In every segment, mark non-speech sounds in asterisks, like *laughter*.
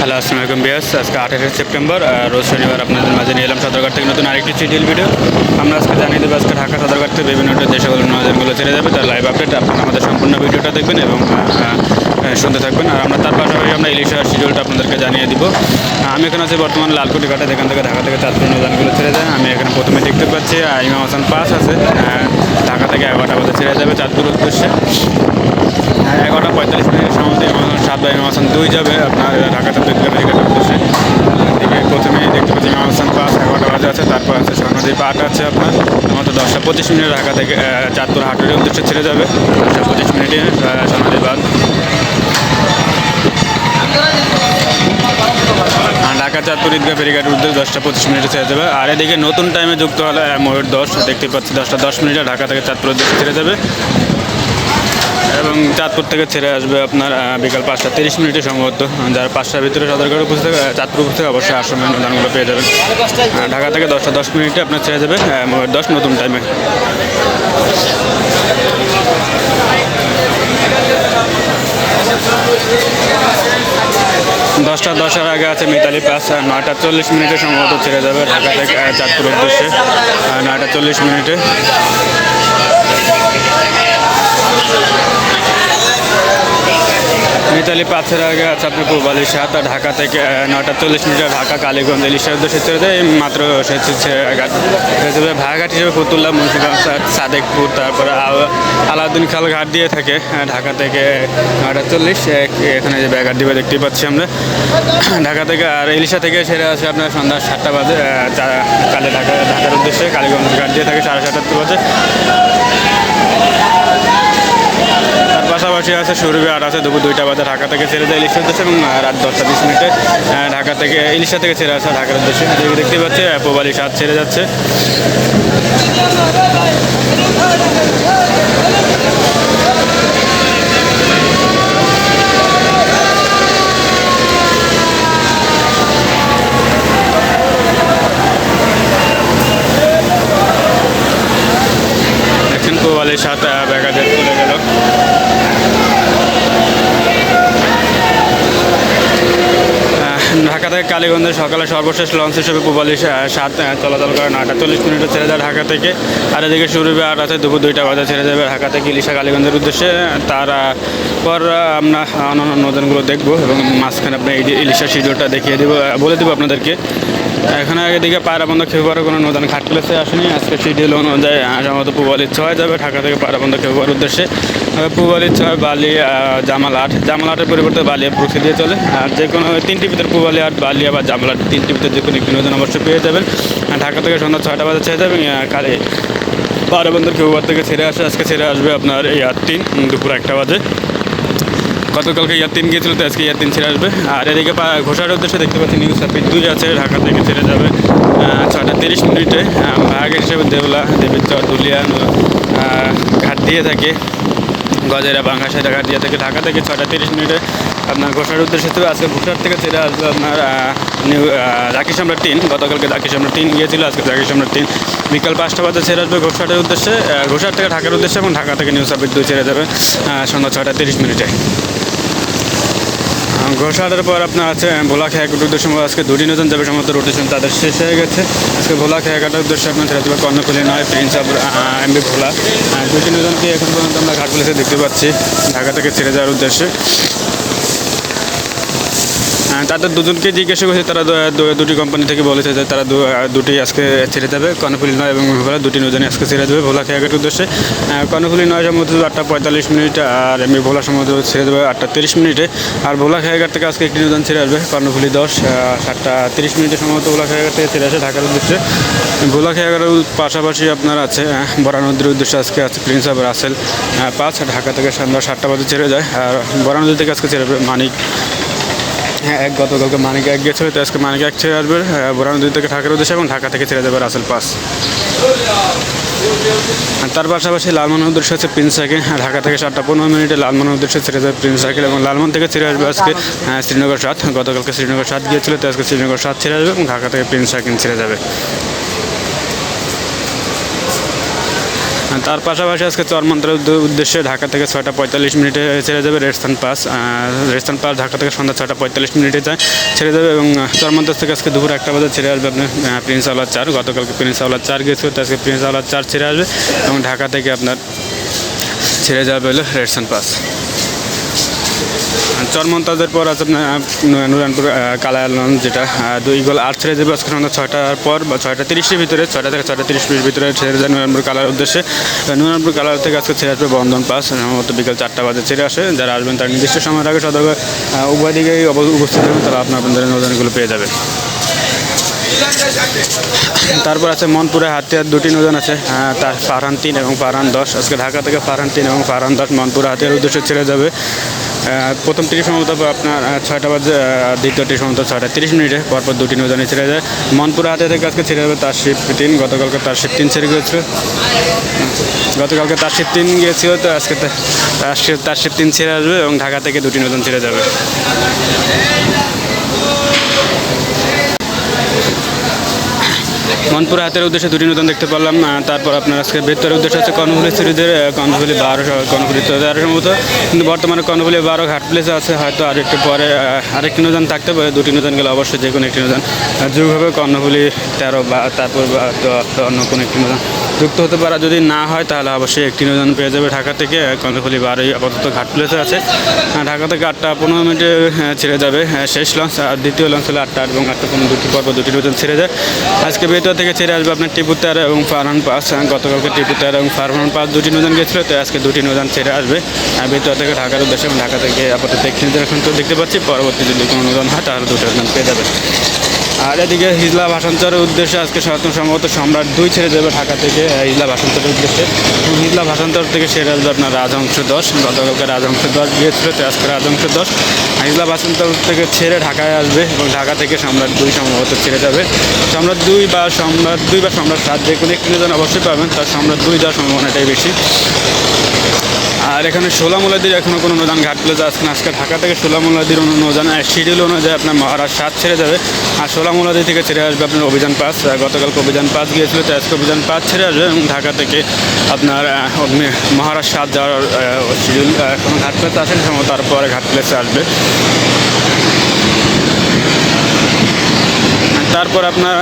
Hello, আসসালামু আলাইকুম বিয়াস আজকে আঠাশে সেপ্টেম্বর রোজ শনিবার আপনাদের মাঝে নিয়ে এলাম সদরঘাট থেকে নতুন আরেকটি সিডিএল ভিডিও। আমরা আজকে জানিয়ে দেবো, আজকে ঢাকা সদরঘাট থেকে বিভিন্ন যে সকল নজরগুলো ছেড়ে যাবে। তার লাইভ আপডেট আপনারা আমাদের সম্পূর্ণ ভিডিওটা দেখবেন এবং শুনতে থাকবেন। আর আমরা তার পাশাপাশি আমরা ইলিশ ইলিশার শিডিউলটা আপনাদেরকে জানিয়ে দিব। আমি এখানে আছি বর্তমান লালকুটি ঘাটে, যেখান থেকে ঢাকা থেকে চাঁদপুর নৌযানগুলো ছেড়ে যায়। আমি এখানে প্রথমে দেখতে পাচ্ছি ইমাম হাসান পাস আছে। ঢাকা থেকে এগারোটা বাজে ছেড়ে যাবে চাঁদপুর উদ্দেশ্যে। এগারোটা পঁয়তাল্লিশ মিনিটের সম্বন্ধে বা ইমাম হাসান দুই যাবে, আপনার ঢাকা চাঁদপুর মেডিকেল উদ্দেশ্যে এদিকে প্রথমে দেখতে পাচ্ছি ইমাম হাসান পাস, এগারোটা বাজে আছে, তারপর আছে স্বর্ণদ্বীপ আট আছে আপনার। মাত্র দশটা পঁচিশ মিনিট ঢাকা থেকে চাঁদপুর হাটের উদ্দেশ্যে ছেড়ে যাবে, দশটা পঁচিশ মিনিটে স্বর্ণদ্বীপ আট। ঢাকা চাঁদপুর ঈদগাহ ফেরিঘাটের উদ্দেশ্যে দশটা পঁচিশ মিনিটে ছেড়ে যাবে। আর এদিকে নতুন টাইমে যুক্ত হলে ময়ূর দশ, দেখতে পাচ্ছি দশটা দশ মিনিটে ঢাকা থেকে চাঁদপুর উদ্দেশ্যে ছেড়ে যাবে। এবং চাঁদপুর থেকে ছেড়ে আসবে আপনার বিকাল পাঁচটা তিরিশ মিনিটে সম্ভবত। যারা পাঁচটার ভিতরে সদরঘাট উপস্থিত চাঁদপুর থাকে, অবশ্যই আশ্রমের অনুদানগুলো পেয়ে যাবেন। ঢাকা থেকে দশটা দশ মিনিটে আপনার ছেড়ে যাবে দশ নতুন টাইমে দশটা দশের আগে আছে মিতালি পাস নয়টা চল্লিশ মিনিটে সম্ভবত ছেড়ে যাবে ঢাকা থেকে চাঁদপুর উদ্দেশ্যে। নয়টা চল্লিশ মিনিটে। মিতালি পাঁচের আগে আছে আপনি পূর্বালি সাত ঢাকা থেকে নটা চল্লিশ মিনিটে ঢাকা কালীগঞ্জ ইলিশার উদ্দেশ্যে মাত্র হিসেবে ভাড়াঘাট হিসেবে ফতুল্লাহ মুন্সিগঞ্জ সাদেকপুর, তারপরে আল- আলাউদ্দিন খাল ঘাট দিয়ে থাকে ঢাকা থেকে নয়টা চল্লিশ। এখানে যে ব্যাঘাট দিবে দেখতেই পাচ্ছি আমরা। *coughs* ঢাকা থেকে আর ইলিশা থেকে সেরে আসে আপনার সন্ধ্যা সাতটা বাজে কালে ঢাকা ঢাকার উদ্দেশ্যে কালীগঞ্জ ঘাট দিয়ে থাকে সাড়ে সাতটা বাজে তার পাশাপাশি আছে সুরভি, আর আছে দুপুর দুইটা বাজে ঢাকা থেকে ছেড়ে যায় ইলিশের উদ্দেশ্যে এবং রাত দশটা বিশ মিনিটে ঢাকা থেকে ইলিশা থেকে ছেড়ে আসা ঢাকার উদ্দেশ্যে। দেখতে পাচ্ছি প্রবালি সাত ছেড়ে যাচ্ছে দেখছেন পোবালি সাত ব্যাগাজে চলে গেল আহ, ঢাকা সকালে সর্বশেষ লঞ্চ হিসেবে পুবালি সাত চলাচল করে নয়টা চল্লিশ মিনিটে ছেড়ে যায় ঢাকা থেকে। আর এদিকে শুরুবে আট আছে দুপুর দুইটা বাজে ছেড়ে যাবে ঢাকা থেকে ইলিশা কালীগঞ্জের উদ্দেশ্যে। তার আহ, পর আমরা অন্যান্য নদনগুলো দেখব এবং মাঝখানে আপনি এই ইলিশা শিডিউলটা দেখিয়ে দেবো বলে দেবো আপনাদেরকে। এখানে আগে দিকে পায়রাবন্ধ খেপুয়ারে কোনো নদান ঘাট প্লেসে আসেনি। আজকে শিডিউল অনুযায়ী সম্ভবত পুবালির ছয় যাবে ঢাকা থেকে পায়রাবন্ধ খেপুয়ার উদ্দেশ্যে। পুবালির ছয় বালি জামাল আট। জামাল আটের পরিবর্তে বালিয়া প্রক্সি দিয়ে চলে। আর যে কোনো তিনটি ভিতরে পুবালি আট বালিয়া বা জামাল তিনটি ভিতরে যে কোনো একটি নদন অবশ্যই পেয়ে যাবেন। ঢাকা থেকে সন্ধ্যা ছয়টা বাজে ছেড়ে যাবেন। কালে পায়রাবন্ধের খেপুয়ার থেকে ছেড়ে আসে আজকে ছেড়ে আসবে আপনার এই আট তিন দুপুর একটা বাজে। গতকালকে ইয়ার তিন গিয়েছিল তো আজকে ইয়ার তিন ছেড়ে আসবে। আর এদিকে ঘোষার উদ্দেশ্যে দেখতে পাচ্ছি নিউজ সাপিড দুই আছে ঢাকা থেকে ছেড়ে যাবে ছটা তিরিশ মিনিটে। ভাগের হিসেবে দেউলা দেবীচর দুলিয়া আহ, ঘাট দিয়ে থাকে। গজেরা বাংলাদেশে দিয়ে থাকে ঢাকা থেকে ছটা তিরিশ মিনিটে আপনার ঘোষার উদ্দেশ্যে তো আজকে ঘোষার থেকে ছেড়ে আসবে আপনার নিউ রাকেশ সম্রাট তিন, গতকালকে রাকেশ সম্রাট তিন গিয়েছিল, আজকে রাকি সম্রাট তিন। বিকাল পাঁচটা বাজে ছেড়ে আসবে ঘোষাটের উদ্দেশ্যে ঘোষার থেকে ঢাকার উদ্দেশ্যে এবং ঢাকা থেকে নিউ সাবিট দুই ছেড়ে যাবে সন্ধ্যা ছটা তিরিশ মিনিটে। ঘোষাটের পর আপনার আছে ভোলা খেয়াঘাটের উদ্দেশ্যে আজকে দুটি নতুন যাবে সমস্ত রোটেশন তাদের শেষ হয়ে গেছে। আজকে ভোলা খেয়াঘাটের উদ্দেশ্যে আপনার ছেড়ে দেবে কর্ণফুলি নয়, প্রিন্স এমবি ভোলা। দুটি নতুনকে এখন পর্যন্ত আমরা ঘাটগুলিতে দেখতে পাচ্ছি। ঢাকা থেকে ছেড়ে যাওয়ার উদ্দেশ্যে। তাদের দুজনকে জিজ্ঞাসা করেছে তারা দুটি কোম্পানি থেকে বলেছে যে তারা দুটি আজকে ছেড়ে দেবে কর্ণফুলি নয় এবং ভোলা দুটি নৌজানি আজকে ছেড়ে দেবে ভোলা খেয়াঘাটের উদ্দেশ্যে। আহ, কর্ণফুলি নয় সম্ভবত আটটা পঁয়তাল্লিশ মিনিট আর এমনি ভোলা সম্ভবত ছেড়ে দেবে আটটা তিরিশ মিনিটে। আর ভোলা খেয়াঘাট থেকে আজকে একটি নৌজান ছেড়ে আসবে কর্ণফুলি দশ সাতটা তিরিশ মিনিটে সম্ভবত ভোলা খেয়াঘাট থেকে ছেড়ে আসে ঢাকার উদ্দেশ্যে। ভোলা খেয়াঘাটের পাশাপাশি আপনার আছে আহ, বরা নদীর উদ্দেশ্যে আজকে আছে প্রিন্স অফ রাসেল পাঁচ ঢাকা থেকে সন্ধ্যা সাতটা বাজে ছেড়ে যায়। আর বরা নদী থেকে আজকে ছেড়ে মানিক। হ্যাঁ এক গতকালকে মানিক এক গেছে তো আজকে মানিক এক ছেড়ে আসবে। বোরান দুই থেকে ঢাকার উদ্দেশ্যে এবং ঢাকা থেকে ছেড়ে যাবে রাসেল পাস। তার পাশাপাশি লালমোহন উদ্দেশ্য হচ্ছে প্রিন্স সাইকেল। ঢাকা থেকে সাতটা পনেরো মিনিটে লালমোহন উদ্দেশ্যে ছেড়ে যাবে প্রিন্স সাইকেল এবং লালমোহন থেকে ছেড়ে আসবে আজকে আহ, শ্রীনগর সাত। গতকালকে শ্রীনগর সাত গিয়েছিল তো আজকে শ্রীনগর সাত ছেড়ে আসবে এবং ঢাকা থেকে প্রিন্স সাইকেল ছেড়ে যাবে। তার পাশাপাশি আজকে চরমন্ত্রের উদ্দ- উদ্দেশ্যে ঢাকা থেকে ছয়টা পঁয়তাল্লিশ মিনিটে ছেড়ে যাবে রেডস্থান পাস রেডস্থান পাস ঢাকা থেকে সন্ধ্যা ছয়টা পঁয়তাল্লিশ মিনিটে যায়, ছেড়ে যাবে এবং চরমন্ত্র থেকে আজকে দুপুর একটা বাজে ছেড়ে আসবে আপনার প্রিন্স আওলার চার, গতকালকে প্রিন্স আওলার চার গেছিল আজকে প্রিন্স আওলার চার ছেড়ে আসবে এবং ঢাকা থেকে আপনার ছেড়ে যাবে হলো রেডস্থান পাস। চরমন্তাজের পর আছে নুরানপুর কালায়ালন, যেটা দুই গোল আট ছেড়ে দেবে আজকে সন্ধ্যা ছয়টার পর বা ছয়টা তিরিশের ভিতরে, ছয়টা থেকে ছয়টা তিরিশ মিনিটের ভিতরে ছেড়ে যায় নুরানপুর কালার উদ্দেশ্যে। নুরানপুর কালার থেকে আজকে ছেড়ে আসবে বন্ধন পাস। সম্ভবত বিকাল চারটা বাজে ছেড়ে আসে। যারা আসবেন তার নির্দিষ্ট সময়ের আগে সতর্ক উভয় দিকেই উপস্থিত থাকবেন, তারা আপনার আপনাদের নজনগুলো পেয়ে যাবেন তারপর আছে মনপুরে হাতিয়ার দুটি নৌযান আছে তার ফারহান তিন এবং ফারহান দশ। আজকে ঢাকা থেকে ফারহান তিন এবং ফারহান দশ মনপুরে হাতিয়ার উদ্দেশ্যে ছেড়ে যাবে। আহ, তিরিশ সম্ভবত আপনার ছয়টা বাজে দ্বিতীয় ত্রিশ সম্ভবত ছয়টা তিরিশ মিনিটে পরপর দুটি নৌযানে ছেড়ে যায় মনপুরা হাতে থেকে আজকে ছেড়ে যাবে তার শিপ তিন গতকালকে তার শিপ তিন ছেড়ে গিয়েছিল। গতকালকে তার শিপ তিন গিয়েছিল তো আজকে তার শিপ- তার শিপ তিন ছেড়ে আসবে এবং ঢাকা থেকে দুটি নৌজান ছেড়ে যাবে। মনপুর হাতের উদ্দেশ্যে দুটি নতুন দেখতে পারলাম তারপর আপনার আজকে বৃত্তের উদ্দেশ্য হচ্ছে কর্ণফুলি সিরিজের কর্ণফুলি বারো কর্ণফুলি তেরো সম্ভবত কিন্তু বর্তমানে কর্ণফুলি বারো ঘাট প্লেসে আছে, হয়তো আর একটু পরে আরেকটি নতুন থাকতে পারে, দুটি নতুন গেলে অবশ্যই যে কোনো একটি নতুন যুগভাবে কর্ণফুলি তেরো বা তারপর অন্য কোনো একটি নতুন যুক্ত হতে পারা যদি না হয়, তাহলে অবশ্যই একটি নতুন পেয়ে যাবে ঢাকা থেকে। কর্ণফুলি বারোই আপাতত ঘাট প্লেসে আছে। ঢাকা থেকে আটটা পনেরো মিনিটে ছেড়ে যাবে শেষ লঞ্চ, আর দ্বিতীয় লঞ্চ হলো আটটা আট এবং আটটা পনেরো দুটি পর্ব দুটি নতুন ছেড়ে যায়। আজকে বেতর থেকে ছেড়ে আসবে আপনার টিপু তেরো এবং ফারহান পাস। গতকালকে টিপু তেরো এবং ফারহান পাস দুটি নতুন গেছিল, তো আজকে দুটি নতুন ছেড়ে আসবে। বেতর থেকে ঢাকার উদ্দেশ্যে এবং ঢাকা থেকে আপাতত একটি নতুন এখন তো দেখতে পাচ্ছি। পরবর্তী যদি কোনো নতুন হয়, তাহলে দুটো নতুন পেয়ে যাবে। আর এদিকে হিজলা ভাষান্তরের উদ্দেশ্যে আজকে সনাতন সম্ভবত সম্রাট দুই ছেড়ে যাবে ঢাকা থেকে হিজলা ভাষান্তরের উদ্দেশ্যে। এবং হিজলা ভাষান্তর থেকে সেরে আসবে আপনার রাজহংস দশ, গতকালকে রাজহংস দশ গিয়েছিল আজকে রাজহংস দশ। হিজলা ভাষান্তর থেকে ছেড়ে ঢাকায় আসবে এবং ঢাকা থেকে সম্রাট দুই সম্ভবত ছেড়ে যাবে। সম্রাট দুই বা সম্রাট দুই বা সম্রাট সাত, যে কোনো একটি নিজন অবশ্যই পাবেন, তার সম্রাট দুই যাওয়ার সম্ভাবনাটাই বেশি। আর এখানে সোলামুলাদির এখনও কোনো অনুদান ঘাট পেলে যাচ্ছে না আজকে ঢাকা থেকে সোলামুলাদির অনুদান শিডিউল অনুযায়ী আপনার মহারাজ সাত ছেড়ে যাবে। আর সোলামুলাদি থেকে ছেড়ে আসবে আপনার অভিযান পাস। গতকাল গতকালকে অভিযান পাস গিয়েছিল, তো আজকে অভিযান পাস ছেড়ে আসবে এবং ঢাকা থেকে আপনার মহারাজ সাত যাওয়ার শিডিউল এখনও ঘাট প্লেসে আসেন সম্ভবত তারপরে ঘাট প্লেসে আসবে। তারপর আপনার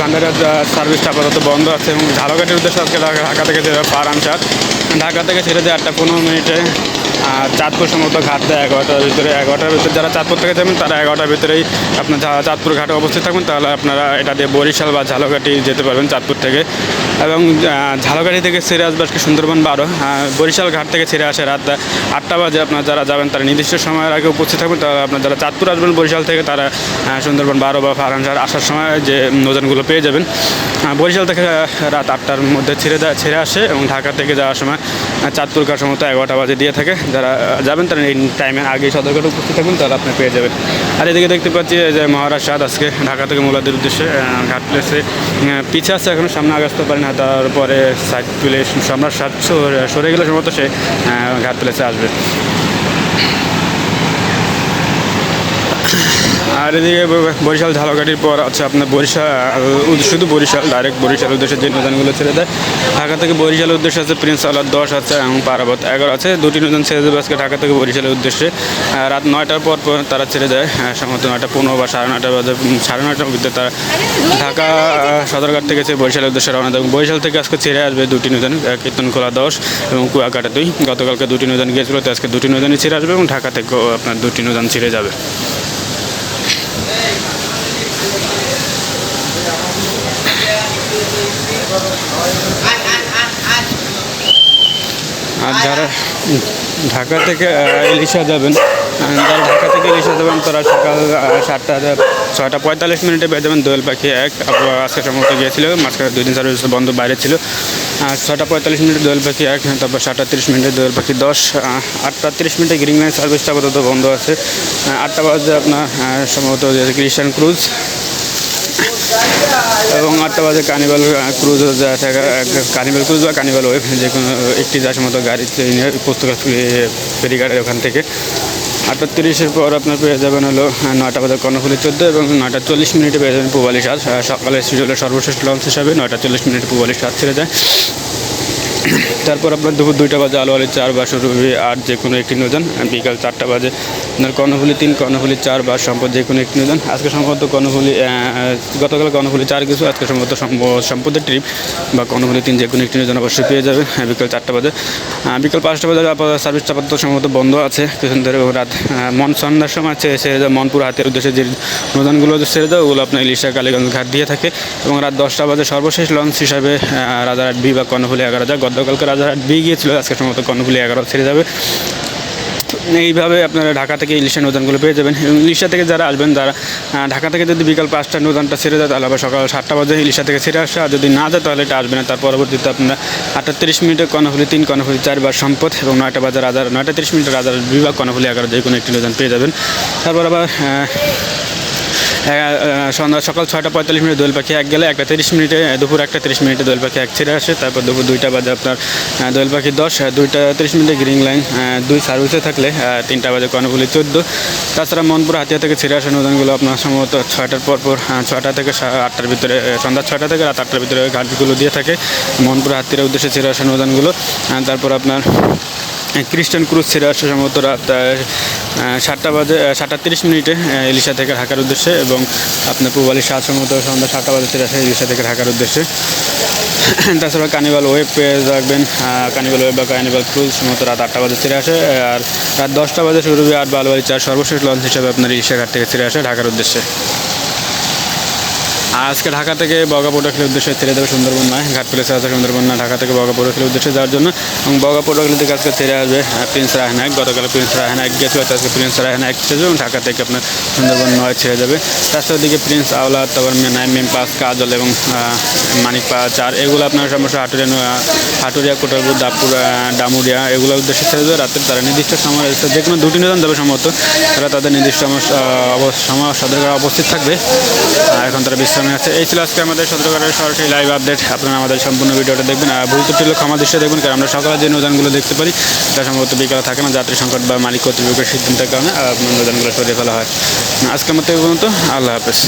ভান্ডারের সার্ভিসটা আপাতত বন্ধ আছে এবং ঝালঘাটের উদ্দেশ্যে আজকে ঢাকা থেকে ছেড়ে পারান আনসার, ঢাকা থেকে ছেড়ে যায় আটটা পনেরো মিনিটে আর চাঁদপুর সম্ভবত ঘাট দেয় এগারোটার ভিতরে এগারোটার ভিতরে যারা চাঁদপুর থেকে যাবেন, তারা এগারোটার ভিতরেই আপনার যা- চাঁদপুর ঘাটে অবস্থিত থাকবেন। তাহলে আপনারা এটা দিয়ে বরিশাল বা ঝালকাঠি যেতে পারবেন চাঁদপুর থেকে। এবং ঝালকাঠি থেকে ছেড়ে আসবে আজকে সুন্দরবন বারো। বরিশাল ঘাট থেকে ছেড়ে আসে রাত আটটা বাজে। আপনার যারা যাবেন, তারা নির্দিষ্ট সময়ের আগে উপস্থিত থাকবেন। তাহলে আপনার যারা চাঁদপুর আসবেন বরিশাল থেকে, তারা সুন্দরবন বারো বা ফারানসার আসার সময় যে নৌজানগুলো পেয়ে যাবেন। বরিশাল থেকে রাত আটটার মধ্যে ছেড়ে ছেড়ে আসে এবং ঢাকা থেকে যাওয়ার সময় চাঁদপুর ঘাট সম্ভবত এগারোটা বাজে দিয়ে থাকে। যারা যাবেন তারা এই টাইমের আগে সদরঘাটে উপস্থিত থাকবেন তাহলে আপনি পেয়ে যাবেন। আর এদিকে দেখতে পাচ্ছি যে মহারাজ আজকে ঢাকা থেকে মোলাদের উদ্দেশ্যে ঘাট প্লেসে পিছিয়ে আসছে এখনও সামনে আগে আসতে পারে না তারপরে সাইড প্লেস সম্রাট সাত সরে- সরে গেলে সম্ভবত সে ঘাট প্লেসে আসবে। আর এদিকে বরিশাল ঝালকাঠির পর আছে আপনার বরিশাল শুধু বরিশাল ডাইরেক্ট বরিশাল উদ্দেশ্যে যে নদানগুলো ছেড়ে দেয়। ঢাকা থেকে বরিশালের উদ্দেশ্যে আছে প্রিন্স আলার দশ আছে এবং পারাবত এগারো আছে। দুটি নৌজান ছেড়ে দেবে আজকে ঢাকা থেকে বরিশালের উদ্দেশ্যে। রাত নয়টার পর তারা ছেড়ে দেয়। সম্ভবত নয়টা পনেরো বা সাড়ে নয়টা বাজে সাড়ে নয়টার মধ্যে তারা ঢাকা সদরঘাট থেকে সে বরিশালের উদ্দেশ্যে রওনা দেবে বরিশাল থেকে আজকে ছেড়ে আসবে দুটি আহ, কীর্তনখোলা দশ এবং কুয়াকাটা দুই। গতকালকে দুটি নৌজান গিয়েছিল তো আজকে দুটি নৌজানই ছেড়ে আসবে এবং ঢাকা থেকেও আপনার দুটি নৌজান ছেড়ে যাবে। আর যারা ঢাকা থেকে ইলিশা যাবেন যারা ঢাকা থেকে ইলিশা যাবেন, তারা সকাল সাতটা, ছয়টা পঁয়তাল্লিশ মিনিটে পেয়ে যাবেন দোয়েল পাখি এক। আজকে সম্ভবত গিয়েছিল, মাঝখানে দুই দিন সার্ভিস বন্ধ বাইরে ছিল। আর ছয়টা পঁয়তাল্লিশ মিনিটে দোয়েল পাখি এক, তারপর সাতটা তিরিশ মিনিটে দোয়েল পাখি দশ আটটা তিরিশ মিনিটে গ্রিন লাইন সার্ভিসটা আপাতত বন্ধ আছে। আটটা বাজে আপনার সম্ভবত যে ক্রুজ এবং আটটা বাজে কার্নিভাল ক্রুজ থাকা কানিভাল ক্রুজ বা কার্নিভাল ওয়েব যে কোনো একটি যার মতো গাড়িতে পুস্তকা ফেরিঘাটের ওখান থেকে। আটটা তিরিশের পর আপনার পেয়ে যাবেন হলো নয়টা বাজে কর্ণফুলি চোদ্দ এবং নয়টা চল্লিশ মিনিটে পেয়ে যাবেন পুবালি সাত সকালে সিজলের সর্বশেষ লঞ্চ হিসাবে নয়টা চল্লিশ মিনিটে পুবালি সাত ছেড়ে যায়। তারপর আপনার দুপুর দুইটা বাজে আলু আলি চার বা সুরভি আট যে কোনো একটি নৌযান বিকাল চারটা বাজে। আপনার কর্ণফুলি তিন কর্ণফুলি চার বা সম্পদ যে কোনো একটি নৌযান আজকে সম্ভবত কর্ণফুলি গতকাল কর্ণফুলি চার কিছু আজকে সম্ভবত সম্প- সম্পদের ট্রিপ বা কর্ণফুলি তিন যে কোনো একটি নৌযান অবশ্যই পেয়ে যাবে হ্যাঁ, বিকাল চারটা বাজে। বিকাল পাঁচটা বাজে আপাতত সার্ভিসটা আপাতত সম্ভবত বন্ধ আছে। কিছুদিন ধরে রাত মন সন্ধ্যার সময় আছে ছেড়ে যায় মনপুর হাতের উদ্দেশ্যে যে নৌযানগুলো সেরে দেয় ওগুলো আপনার ইলিশা কালীগঞ্জ ঘাট দিয়ে থাকে। এবং রাত দশটা বাজে সর্বশেষ লঞ্চ হিসাবে রাজারহাট বি বা কর্ণফুলি এগারো যায় গতকালকে রাজারহাট বি গিয়েছিল, আজকে সম্ভবত কর্ণফুলি এগারো ছেড়ে যাবে এইভাবে আপনারা ঢাকা থেকে ইলিশের নৌদানগুলো পেয়ে যাবেন। এবং ইলিশা থেকে যারা আসবেন তারা ঢাকা থেকে যদি বিকাল পাঁচটা নৌদানটা ছেড়ে যায়, তাহলে আবার সকাল সাতটা বাজে ইলিশা থেকে ছেড়ে আসে। আর যদি না যায়, তাহলে এটা আসবে না। তার পরবর্তীতে আপনারা আটটা তিরিশ মিনিটে কর্ণফুলি তিন, কর্ণফুলি চারবার সম্পদ এবং নয়টা বাজার রাজার, নয়টা তিরিশ মিনিটে রাজার বিভাগ কর্ণফুলি এগারো যে কোনো একটি নৌদান পেয়ে যাবেন। তারপর আবার সন্ধ্যা সকাল ছয়টা পঁয়তাল্লিশ মিনিটে দোয়েল পাখি এক গেলে, একটা তিরিশ মিনিটে, দুপুর একটা তিরিশ মিনিটে দোয়েল পাখি এক ছেড়ে আসে, তারপর দুপুর দুইটা বাজে আপনার দোয়েল পাখি দশ দুইটা তিরিশ মিনিটে গ্রিন লাইন দুই সার্ভিসে থাকলে তিনটা বাজে কর্ণফুলি চোদ্দ। তাছাড়া মনপুর হাতিয়া থেকে ছেড়ে আসা নৌদানগুলো আপনার সম্ভবত ছয়টার পর পর ছয়টা থেকে আটটার ভিতরে সন্ধ্যা ছয়টা থেকে রাত আটটার ভিতরে ঘাটগুলো দিয়ে থাকে। মনপুর হাতির উদ্দেশ্যে ছেড়ে আসা নৌদানগুলো তারপর আপনার খ্রিস্টান ক্রুজ ছেড়ে আসছে সম্ভবত রাত সাতটা বাজে সাতটা তিরিশ মিনিটে ইলিশা থেকে ঢাকার উদ্দেশ্যে এবং আপনার পূবালি সাত সম্ভবত সন্ধ্যা সাতটা বাজে ছেড়ে আসে ইলিশা থেকে ঢাকার উদ্দেশ্যে। তাছাড়া কানিভাল ওয়েব পেয়ে রাখবেন আহ, কানিভাল ওয়েব বা কানিভাল ক্রুজ সম্ভবত রাত আটটা বাজে ছেড়ে আসে আর রাত দশটা বাজে শুরু হবে আট বালুবাড়ি চার সর্বশেষ লঞ্চ হিসাবে আপনার ইলিশা ঘাট থেকে ছেড়ে আসে ঢাকার উদ্দেশ্যে। আজকে ঢাকা থেকে বগা পোটাকলের উদ্দেশ্যে ছেড়ে দেবে সুন্দরবন নয়। ঘাট প্লেসে আছে সুন্দরবন না ঢাকা থেকে বগা পোটাকলের উদ্দেশ্যে যাওয়ার জন্য। এবং বগা পোটাকলি থেকে আজকে ছেড়ে আসবে প্রিন্স রায়নায়ক গতকাল প্রিন্স রায়নায়ক গেছিল আজকে প্রিন্স রায়নায়ক ছেড়ে এবং ঢাকা থেকে আপনার সুন্দরবন নয় ছেড়ে যাবে। তাছাড়া দিকে প্রিন্স আওলা তারপর মেনাই মেম পাস কাজল এবং মানিক পা চার। এগুলো আপনার সমস্যা হাটুরিয়া হাটুরিয়া কোটালপুর দাপুর ডামুরিয়া এগুলোর উদ্দেশ্যে ছেড়ে দেবে। রাত্রে তারা নির্দিষ্ট সময় যে কোনো দুটি নিদান যাবে সম্ভবত। তারা তাদের নির্দিষ্ট সময় আহ, অব- সময় সদরকার উপস্থিত থাকবে। এখন তারা বিশ্রামে আছে। এই ছিল আজকে আমাদের সতর্কের সরাসরি লাইভ আপডেট আপনারা আমাদের সম্পূর্ণ ভিডিওটা দেখবেন। আর ভুল ত্রুটি ক্ষমা দৃশ্যে দেখবেন কারণ আমরা সকালে যে নোদানগুলো দেখতে পারি, তা সম্ভবত বিকালে থাকে না, যাত্রী সংকট বা মালিক কর্তৃপক্ষের সিদ্ধান্তের কারণে নোদানগুলো সরিয়ে ফেলা হয় আজকের মতো পর্যন্ত। আল্লাহ হাফেজ।